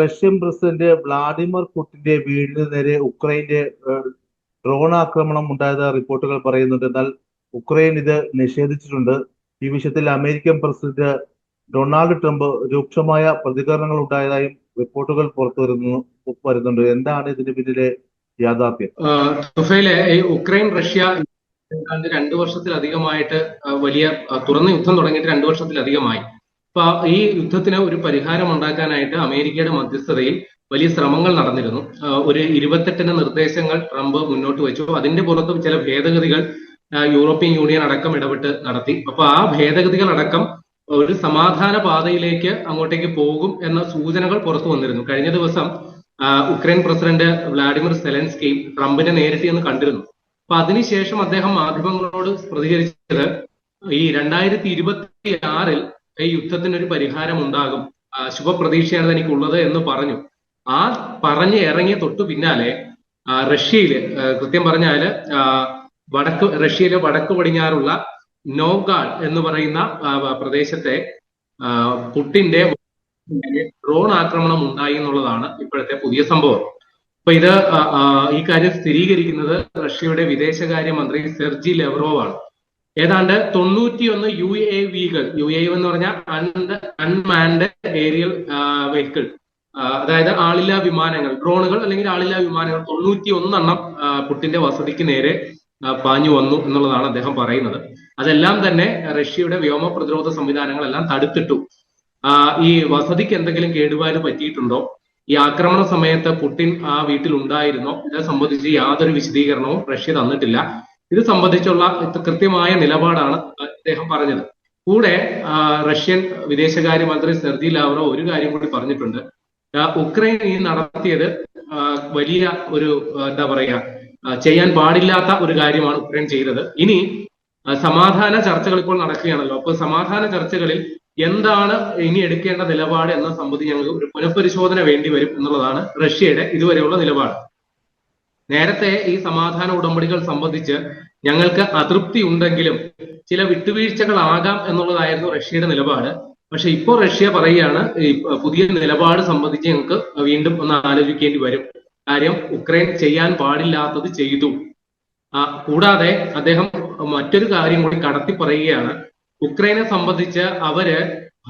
Russian president Vladimir പുട്ടിന്റെ വീടിന് നേരെ ഉക്രൈന്റെ ഡ്രോൺ ആക്രമണം ഉണ്ടായത് റിപ്പോർട്ടുകൾ പറയുന്നുണ്ട്. എന്നാൽ ഉക്രൈൻ ഇത് നിഷേധിച്ചിട്ടുണ്ട്. ഈ വിഷയത്തിൽ അമേരിക്കൻ പ്രസിഡന്റ് ഡൊണാൾഡ് ട്രംപ് രൂക്ഷമായ പ്രതികരണങ്ങൾ ഉണ്ടായതായും റിപ്പോർട്ടുകൾ പുറത്തു വരുന്നു വരുന്നുണ്ട്. എന്താണ് ഇതിന് പിന്നിലെ യാഥാർത്ഥ്യം? ഈ ഉക്രൈൻ റഷ്യ രണ്ടു വർഷത്തിലധികമായിട്ട് വലിയ തുറന്ന യുദ്ധം തുടങ്ങിയിട്ട് രണ്ടു വർഷത്തിലധികമായി. അപ്പൊ ഈ യുദ്ധത്തിന് ഒരു പരിഹാരം ഉണ്ടാക്കാനായിട്ട് അമേരിക്കയുടെ മധ്യസ്ഥതയിൽ വലിയ ശ്രമങ്ങൾ നടന്നിരുന്നു. ഒരു ഇരുപത്തെട്ടിന് നിർദ്ദേശങ്ങൾ ട്രംപ് മുന്നോട്ട് വെച്ചു. അതിന്റെ പുറത്തും ചില ഭേദഗതികൾ യൂറോപ്യൻ യൂണിയൻ അടക്കം ഇടപെട്ട് നടത്തി. അപ്പൊ ആ ഭേദഗതികൾ അടക്കം ഒരു സമാധാന പാതയിലേക്ക് അങ്ങോട്ടേക്ക് പോകും എന്ന സൂചനകൾ പുറത്തു വന്നിരുന്നു. കഴിഞ്ഞ ദിവസം ഉക്രൈൻ പ്രസിഡന്റ് വ്ളാഡിമിർ സെലൻസ്കി ട്രംപിനെ നേരിട്ട് എന്ന് കണ്ടിരുന്നു. അപ്പൊ അതിനുശേഷം അദ്ദേഹം മാധ്യമങ്ങളോട് പ്രതികരിച്ചത് ഈ രണ്ടായിരത്തി ഇരുപത്തി ആറിൽ ഈ യുദ്ധത്തിന് ഒരു പരിഹാരം ഉണ്ടാകും. ശുഭപ്രതീക്ഷയാണ് എനിക്കുള്ളത് എന്ന് പറഞ്ഞു. ആ പറഞ്ഞ് ഇറങ്ങിയ തൊട്ടു പിന്നാലെ റഷ്യയിൽ കൃത്യം പറഞ്ഞാൽ വടക്ക് റഷ്യയിലെ വടക്ക് പടിഞ്ഞാറുള്ള നോഗാഡ് എന്ന് പറയുന്ന പ്രദേശത്തെ പുട്ടിന്റെ ഡ്രോൺ ആക്രമണം ഉണ്ടായി എന്നുള്ളതാണ് ഇപ്പോഴത്തെ പുതിയ സംഭവം. അപ്പൊ ഇത് ഈ കാര്യം സ്ഥിരീകരിക്കുന്നത് റഷ്യയുടെ വിദേശകാര്യ മന്ത്രി സെർജി ലെവറോവ് ആണ് ഏതാണ്ട് തൊണ്ണൂറ്റിയൊന്ന് യു എ വികൾ യു എ എന്ന് പറഞ്ഞാൽ അൺമാൻഡ് ഏരിയൽ വെഹിക്കിൾ അതായത് ആളില്ലാ വിമാനങ്ങൾ ഡ്രോണുകൾ അല്ലെങ്കിൽ ആളില്ലാ വിമാനങ്ങൾ. തൊണ്ണൂറ്റി ഒന്നെണ്ണം പുട്ടിന്റെ വസതിക്ക് നേരെ പാഞ്ഞു വന്നു എന്നുള്ളതാണ് അദ്ദേഹം പറയുന്നത്. അതെല്ലാം തന്നെ റഷ്യയുടെ വ്യോമ പ്രതിരോധ സംവിധാനങ്ങളെല്ലാം തടുത്തിട്ടു. ഈ വസതിക്ക് എന്തെങ്കിലും കേടുപാട് പറ്റിയിട്ടുണ്ടോ? ഈ ആക്രമണ സമയത്ത് പുട്ടിൻ ആ വീട്ടിൽ ഉണ്ടായിരുന്നോ ഇതേ സംബന്ധിച്ച് യാതൊരു വിശദീകരണവും റഷ്യ തന്നിട്ടില്ല. ഇത് സംബന്ധിച്ചുള്ള കൃത്യമായ നിലപാടാണ് അദ്ദേഹം പറഞ്ഞത്. കൂടെ റഷ്യൻ വിദേശകാര്യമന്ത്രി സെർജി ലാവറോ ഒരു കാര്യം കൂടി പറഞ്ഞിട്ടുണ്ട്. ഉക്രൈൻ ഈ നടത്തിയത് വലിയ ഒരു എന്താ പറയാ ചെയ്യാൻ പാടില്ലാത്ത ഒരു കാര്യമാണ് ഉക്രൈൻ ചെയ്തത്. ഇനി സമാധാന ചർച്ചകൾ ഇപ്പോൾ നടക്കുകയാണല്ലോ. അപ്പോൾ സമാധാന ചർച്ചകളിൽ എന്താണ് ഇനി എടുക്കേണ്ട നിലപാട് എന്ന സംബന്ധിച്ച് ഞങ്ങൾക്ക് ഒരു പുനഃപരിശോധന വേണ്ടി വരും എന്നുള്ളതാണ് റഷ്യയുടെ ഇതുവരെയുള്ള നിലപാട്. നേരത്തെ ഈ സമാധാന ഉടമ്പടികൾ സംബന്ധിച്ച് ഞങ്ങൾക്ക് അതൃപ്തി ഉണ്ടെങ്കിലും ചില വിട്ടുവീഴ്ചകളാകാം എന്നുള്ളതായിരുന്നു റഷ്യയുടെ നിലപാട്. പക്ഷെ ഇപ്പോൾ റഷ്യ പറയുകയാണ് ഈ പുതിയ നിലപാട് സംബന്ധിച്ച് ഞങ്ങൾക്ക് വീണ്ടും ഒന്ന് ആലോചിക്കേണ്ടി വരും. കാര്യം ഉക്രൈൻ ചെയ്യാൻ പാടില്ലാത്തത് ചെയ്തു. കൂടാതെ അദ്ദേഹം മറ്റൊരു കാര്യം കൂടി കടത്തി പറയുകയാണ്. ഉക്രൈനെ സംബന്ധിച്ച് അവർ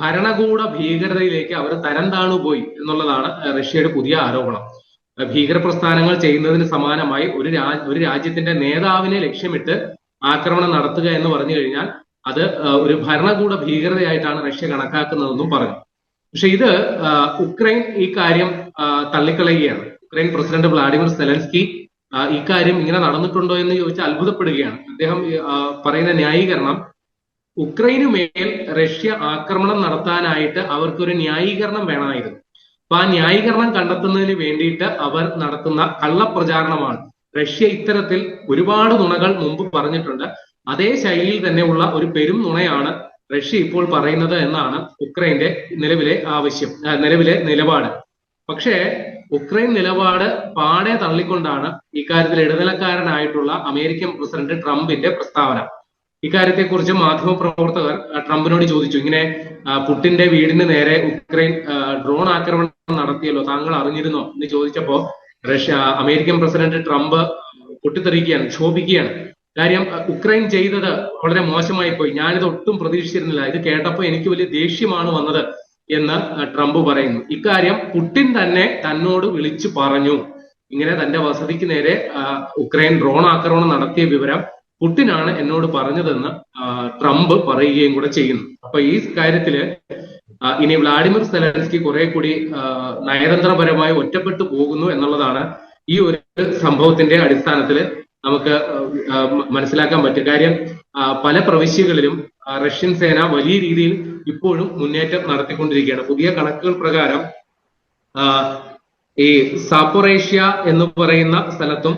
ഭരണകൂട ഭീകരതയിലേക്ക് അവർ തരം താണു പോയി എന്നുള്ളതാണ് റഷ്യയുടെ പുതിയ ആരോപണം. ഭീകര പ്രസ്ഥാനങ്ങൾ ചെയ്യുന്നതിന് സമാനമായി ഒരു രാജ് ഒരു രാജ്യത്തിന്റെ നേതാവിനെ ലക്ഷ്യമിട്ട് ആക്രമണം നടത്തുക എന്ന് പറഞ്ഞു കഴിഞ്ഞാൽ അത് ഒരു ഭരണകൂട ഭീകരതയായിട്ടാണ് റഷ്യ കണക്കാക്കുന്നതെന്നും പറഞ്ഞു. പക്ഷെ ഇത് ഉക്രൈൻ ഈ കാര്യം തള്ളിക്കളയുകയാണ്. ഉക്രൈൻ പ്രസിഡന്റ് വ്ളാഡിമിർ സെലൻസ്കി ഈ കാര്യം ഇങ്ങനെ നടന്നിട്ടുണ്ടോ എന്ന് ചോദിച്ചാൽ അത്ഭുതപ്പെടുകയാണ്. അദ്ദേഹം പറയുന്ന ന്യായീകരണം ഉക്രൈനു മേൽ റഷ്യ ആക്രമണം നടത്താനായിട്ട് അവർക്കൊരു ന്യായീകരണം വേണമായിരുന്നു. അപ്പൊ ആ ന്യായീകരണം കണ്ടെത്തുന്നതിന് വേണ്ടിയിട്ട് അവർ നടത്തുന്ന കള്ളപ്രചാരണമാണ്. റഷ്യ ഇത്തരത്തിൽ ഒരുപാട് നുണകൾ മുമ്പ് പറഞ്ഞിട്ടുണ്ട്. അതേ ശൈലിയിൽ തന്നെയുള്ള ഒരു പെരും നുണയാണ് റഷ്യ ഇപ്പോൾ പറയുന്നത് എന്നാണ് ഉക്രൈന്റെ നിലവിലെ ആവശ്യം നിലവിലെ നിലപാട്. പക്ഷേ ഉക്രൈൻ നിലപാട് പാടെ തള്ളിക്കൊണ്ടാണ് ഇക്കാര്യത്തിൽ ഇടനിലക്കാരനായിട്ടുള്ള അമേരിക്കൻ പ്രസിഡന്റ് ട്രംപിന്റെ പ്രസ്താവന. ഇക്കാര്യത്തെക്കുറിച്ച് മാധ്യമപ്രവർത്തകർ ട്രംപിനോട് ചോദിച്ചു. ഇങ്ങനെ പുട്ടിന്റെ വീടിന് നേരെ ഉക്രൈൻ ഡ്രോൺ ആക്രമണം നടത്തിയല്ലോ താങ്കൾ അറിഞ്ഞിരുന്നോ എന്ന് ചോദിച്ചപ്പോ റഷ്യ അമേരിക്കൻ പ്രസിഡന്റ് ട്രംപ് പൊട്ടിത്തെറിക്കുകയാണ് ക്ഷോഭിക്കുകയാണ്. കാര്യം ഉക്രൈൻ ചെയ്തത് വളരെ മോശമായി പോയി. ഞാനിത് ഒട്ടും പ്രതീക്ഷിച്ചിരുന്നില്ല. ഇത് കേട്ടപ്പോൾ എനിക്ക് വലിയ ദേഷ്യമാണ് വന്നത് എന്ന് ട്രംപ് പറയുന്നു. ഇക്കാര്യം പുട്ടിൻ തന്നെ തന്നോട് വിളിച്ചു പറഞ്ഞു. ഇങ്ങനെ തന്റെ വസതിക്ക് നേരെ ഉക്രൈൻ ഡ്രോൺ ആക്രമണം നടത്തിയ വിവരം പുട്ടിനാണ് എന്നോട് പറഞ്ഞതെന്ന് ട്രംപ് പറയുകയും കൂടെ ചെയ്യുന്നു. അപ്പൊ ഈ കാര്യത്തിൽ ഇനി വ്ളാഡിമിർ സെലൻസ്കി കുറെ കൂടി നയതന്ത്രപരമായി ഒറ്റപ്പെട്ടു പോകുന്നു എന്നുള്ളതാണ് ഈ ഒരു സംഭവത്തിന്റെ അടിസ്ഥാനത്തിൽ നമുക്ക് മനസ്സിലാക്കാൻ പറ്റും. കാര്യം പല പ്രവിശ്യകളിലും റഷ്യൻ സേന വലിയ രീതിയിൽ ഇപ്പോഴും മുന്നേറ്റം നടത്തിക്കൊണ്ടിരിക്കുകയാണ്. പുതിയ കണക്കുകൾ പ്രകാരം ഈ സാപ്പൊറേഷ്യ എന്ന് പറയുന്ന സ്ഥലത്തും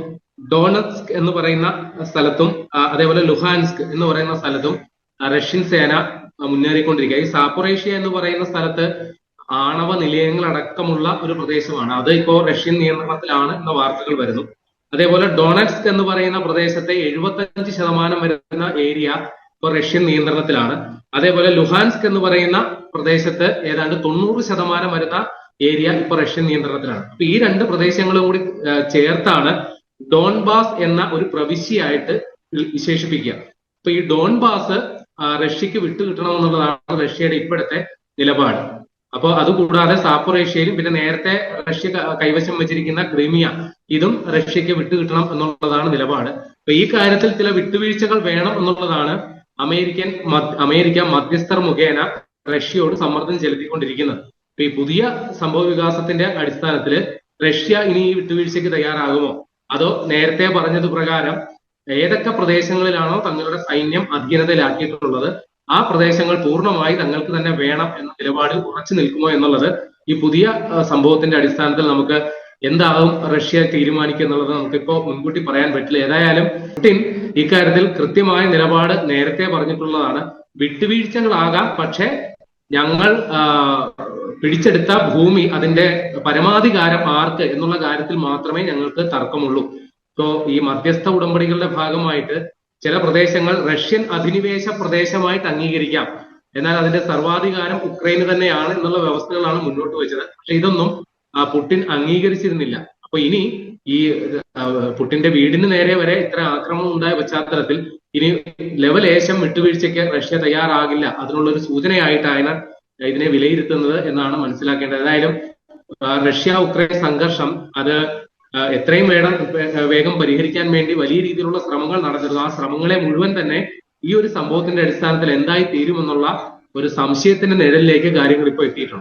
ഡോണസ്ക് എന്ന് പറയുന്ന സ്ഥലത്തും അതേപോലെ ലുഹാൻസ്ക് എന്ന് പറയുന്ന സ്ഥലത്തും റഷ്യൻ സേന മുന്നേറിക്കൊണ്ടിരിക്കുക. ഈ സാപ്പുറേഷ്യ എന്ന് പറയുന്ന സ്ഥലത്ത് ആണവ നിലയങ്ങൾ അടക്കമുള്ള ഒരു പ്രദേശമാണ്. അത് ഇപ്പോ റഷ്യൻ നിയന്ത്രണത്തിലാണ് എന്ന വാർത്തകൾ വരുന്നു. അതേപോലെ ഡൊണറ്റ്സ്ക് എന്ന് പറയുന്ന പ്രദേശത്തെ എഴുപത്തഞ്ച് ശതമാനം വരുന്ന ഏരിയ ഇപ്പൊ റഷ്യൻ നിയന്ത്രണത്തിലാണ്. അതേപോലെ ലുഹാൻസ്ക് എന്ന് പറയുന്ന പ്രദേശത്ത് ഏതാണ്ട് തൊണ്ണൂറ് ശതമാനം വരുന്ന ഏരിയ ഇപ്പൊ റഷ്യൻ നിയന്ത്രണത്തിലാണ്. അപ്പൊ ഈ രണ്ട് പ്രദേശങ്ങളും കൂടി ചേർത്താണ് ഡോൺബാസ് എന്ന ഒരു പ്രവിശ്യയായിട്ട് വിശേഷിപ്പിക്കുക. അപ്പൊ ഈ ഡോൺബാസ് റഷ്യക്ക് വിട്ടുകിട്ടണമെന്നുള്ളതാണ് റഷ്യയുടെ ഇപ്പോഴത്തെ നിലപാട്. അപ്പോൾ അതുകൂടാതെ സാപ്പറേഷ്യയിലും പിന്നെ നേരത്തെ റഷ്യ കൈവശം വെച്ചിരിക്കുന്ന ക്രിമിയ ഇതും റഷ്യക്ക് വിട്ടുകിട്ടണം എന്നുള്ളതാണ് നിലപാട്. അപ്പൊ ഈ കാര്യത്തിൽ ചില വിട്ടുവീഴ്ചകൾ വേണം എന്നുള്ളതാണ് അമേരിക്കൻ അമേരിക്ക മധ്യസ്ഥർ മുഖേന റഷ്യയോട് സമ്മർദ്ദം ചെലുത്തിക്കൊണ്ടിരിക്കുന്നത്. അപ്പൊ ഈ പുതിയ സംഭവ വികാസത്തിന്റെ അടിസ്ഥാനത്തിൽ റഷ്യ ഇനി ഈ വിട്ടുവീഴ്ചയ്ക്ക് തയ്യാറാകുമോ? അതോ നേരത്തെ പറഞ്ഞത് പ്രകാരം ഏതൊക്കെ പ്രദേശങ്ങളിലാണോ തങ്ങളുടെ സൈന്യം അധീനതയിലാക്കിയിട്ടുള്ളത് ആ പ്രദേശങ്ങൾ പൂർണമായി തങ്ങൾക്ക് തന്നെ വേണം എന്ന നിലപാടിൽ ഉറച്ചു നിൽക്കുമോ എന്നുള്ളത് ഈ പുതിയ സംഭവത്തിന്റെ അടിസ്ഥാനത്തിൽ നമുക്ക് എന്താകും റഷ്യ തീരുമാനിക്കുക എന്നുള്ളത് നമുക്കിപ്പോ മുൻകൂട്ടി പറയാൻ പറ്റില്ല. ഏതായാലും പുടിൻ ഇക്കാര്യത്തിൽ കൃത്യമായ നിലപാട് നേരത്തെ പറഞ്ഞിട്ടുള്ളതാണ്. വിട്ടുവീഴ്ചകളാകാം പക്ഷേ ഞങ്ങൾ പിടിച്ചെടുത്ത ഭൂമി അതിന്റെ പരമാധികാരം ആർക്ക് എന്നുള്ള കാര്യത്തിൽ മാത്രമേ ഞങ്ങൾക്ക് തർക്കമുള്ളൂ. ഇപ്പോ ഈ മധ്യസ്ഥ ഉടമ്പടികളുടെ ഭാഗമായിട്ട് ചില പ്രദേശങ്ങൾ റഷ്യൻ അധിനിവേശ പ്രദേശമായിട്ട് അംഗീകരിക്കാം. എന്നാൽ അതിന്റെ സർവാധികാരം ഉക്രൈന് തന്നെയാണ് എന്നുള്ള വ്യവസ്ഥകളാണ് മുന്നോട്ട് വെച്ചത്. പക്ഷെ ഇതൊന്നും പുടിൻ അംഗീകരിച്ചിരുന്നില്ല. അപ്പൊ ഇനി ഈ പുടിന്റെ വീടിന് നേരെ വരെ ഇത്ര ആക്രമണം ഉണ്ടായ പശ്ചാത്തലത്തിൽ ഇനി ലെവലേശം വിട്ടുവീഴ്ചയ്ക്ക് റഷ്യ തയ്യാറാകില്ല. അതിനുള്ള ഒരു സൂചനയായിട്ടാണ് ഇതിനെ വിലയിരുത്തുന്നത് എന്നാണ് മനസ്സിലാക്കേണ്ടത്. ഏതായാലും റഷ്യ ഉക്രൈൻ സംഘർഷം അത് എത്രയും വേണം വേഗം പരിഹരിക്കാൻ വേണ്ടി വലിയ രീതിയിലുള്ള ശ്രമങ്ങൾ നടന്നിരുന്നു ആ ശ്രമങ്ങളെ മുഴുവൻ തന്നെ ഈ ഒരു സംഭവത്തിന്റെ അടിസ്ഥാനത്തിൽ എന്തായി തീരുമെന്നുള്ള ഒരു സംശയത്തിന്റെ നിഴലിലേക്ക് കാര്യങ്ങൾ ഇപ്പോൾ എത്തിയിട്ടുണ്ട്.